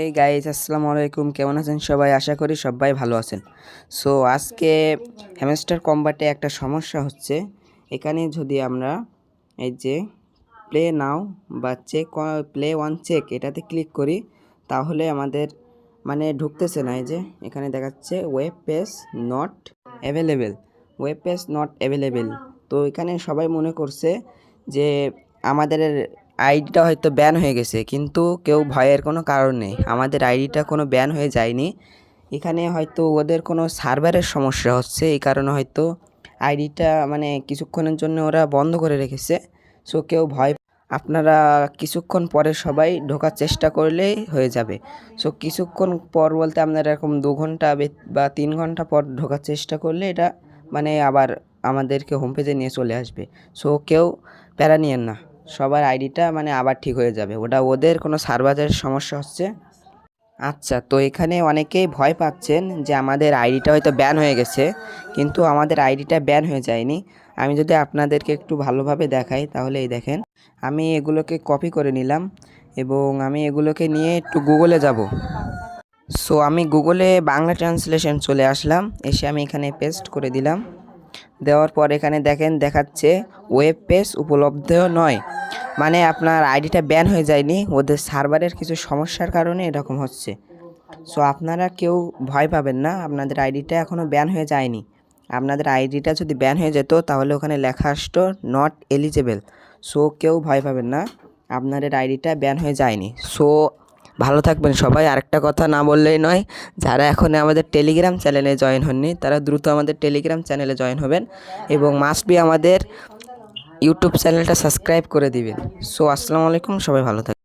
এই গাইজ আসসালামু আলাইকুম কেমন আছেন সবাই? আশা করি সবাই ভালো আছেন। সো আজকে হ্যামস্টার কম্বাটে একটা সমস্যা হচ্ছে। এখানে যদি আমরা এই যে প্লে নাও বা চেক প্লে ওয়ান চেক এটাতে ক্লিক করি, তাহলে আমাদের মানে ঢুকতেছে না। এই যে এখানে দেখাচ্ছে web page not available web page not available তো এখানে সবাই মনে করছে যে আমাদের আইডিটা হয়তো ব্যান হয়ে গেছে, কিন্তু কেউ ভয়ের কোনো কারণ নেই। আমাদের আইডিটা কোনো ব্যান হয়ে যায়নি। এখানে হয়তো ওদের কোনো সার্ভারের সমস্যা হচ্ছে, এই কারণে হয়তো আইডিটা মানে কিছুক্ষণের জন্য ওরা বন্ধ করে রেখেছে। সো কেউ ভয় আপনারা কিছুক্ষণ পরে সবাই ঢোকার চেষ্টা করলেই হয়ে যাবে। সো কিছুক্ষণ পর বলতে আপনারা এরকম দু ঘণ্টা বে- তিন ঘণ্টা পর ঢোকার চেষ্টা করলে এটা মানে আবার আমাদেরকে হোম পেজে নিয়ে চলে আসবে। সো কেউ প্যারা নিয়েন না। সবার আইডিটা মানে আবার ঠিক হয়ে যাবে। ওটা ওদের কোনো সার্ভারের সমস্যা হচ্ছে। আচ্ছা তো এখানে অনেকেই ভয় পাচ্ছেন যে আমাদের আইডিটা হয়তো ব্যান হয়ে গেছে, কিন্তু আমাদের আইডিটা ব্যান হয়ে যায়নি। আমি যদি আপনাদেরকে একটু ভালোভাবে দেখাই তাহলে এই দেখেন। আমি এগুলোকে কপি করে নিলাম এবং আমি এগুলোকে নিয়ে একটু গুগলে যাব। সো আমি গুগলে বাংলা ট্রান্সলেশন চলে আসলাম। এসে আমি এখানে পেস্ট করে দিলাম। দেওয়ার পর এখানে দেখেন দেখাচ্ছে ওয়েব পেজ উপলব্ধ নয়। মানে আপনার আইডিটা ব্যান হয়ে যায়নি, ওদের সার্ভারের কিছু সমস্যার কারণে এরকম হচ্ছে। সো আপনারা কেউ ভয় পাবেন না, আপনাদের আইডিটা এখনও ব্যান হয়ে যায়নি। আপনাদের আইডিটা যদি ব্যান হয়ে যেত, তাহলে ওখানে লেখা আসতো নট এলিজেবল সো কেউ ভয় পাবেন না, আপনাদের আইডিটা ব্যান হয়ে যায়নি। সো ভালো থাকবেন সবাই। আরেকটা কথা না বললেই নয়, যারা এখন আমাদের টেলিগ্রাম চ্যানেলে জয়েন হননি, তারা দ্রুত আমাদের টেলিগ্রাম চ্যানেলে জয়েন হবেন এবং মাস্ট বি আমাদের ইউটিউব চ্যানেলটা সাবস্ক্রাইব করে দিবেন। সো আসসালামু আলাইকুম, সবাই ভালো থাকবেন।